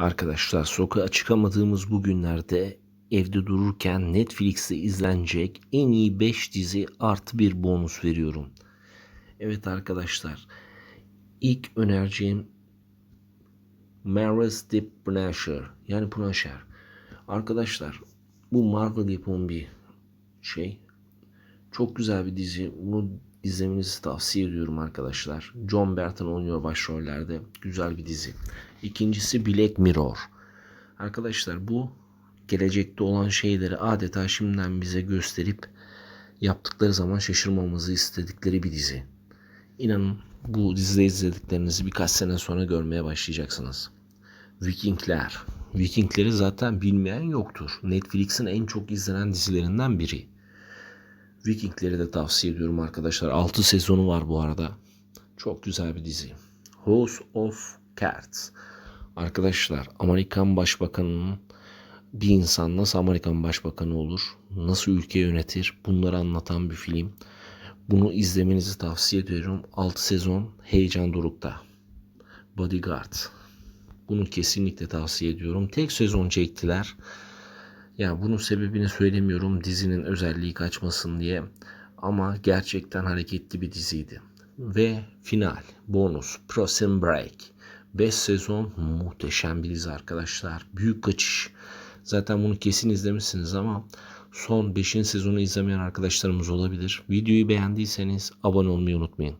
Arkadaşlar sokağa çıkamadığımız bu günlerde evde dururken Netflix'te izlenecek en iyi 5 dizi artı bir bonus veriyorum. Evet arkadaşlar ilk önereceğim Marvel's Deep Punisher yani Punisher. Arkadaşlar bu Marvel yapımı bir şey. Çok güzel bir dizi. Bunu izlemenizi tavsiye ediyorum arkadaşlar. John Barton oynuyor başrollerde. Güzel bir dizi. İkincisi Black Mirror. Arkadaşlar bu gelecekte olan şeyleri adeta şimdiden bize gösterip yaptıkları zaman şaşırmamızı istedikleri bir dizi. İnanın bu dizide izlediklerinizi birkaç sene sonra görmeye başlayacaksınız. Vikingler. Vikingleri zaten bilmeyen yoktur. Netflix'in en çok izlenen dizilerinden biri. Vikingleri de tavsiye ediyorum arkadaşlar. 6 sezonu var bu arada. Çok güzel bir dizi. House of Cards. Arkadaşlar Amerikan Başbakanı'nın bir insan nasıl Amerikan Başbakanı olur, nasıl ülke yönetir bunları anlatan bir film. Bunu izlemenizi tavsiye ediyorum. 6 sezon heyecan dorukta. Bodyguard. Bunu kesinlikle tavsiye ediyorum. Tek sezon çektiler. Ya bunun sebebini söylemiyorum dizinin özelliği kaçmasın diye. Ama gerçekten hareketli bir diziydi. Ve final, bonus, Prison Break. 5 sezon muhteşem bir dizi arkadaşlar. Büyük kaçış. Zaten bunu kesin izlemişsiniz ama son 5. sezonu izlemeyen arkadaşlarımız olabilir. Videoyu beğendiyseniz abone olmayı unutmayın.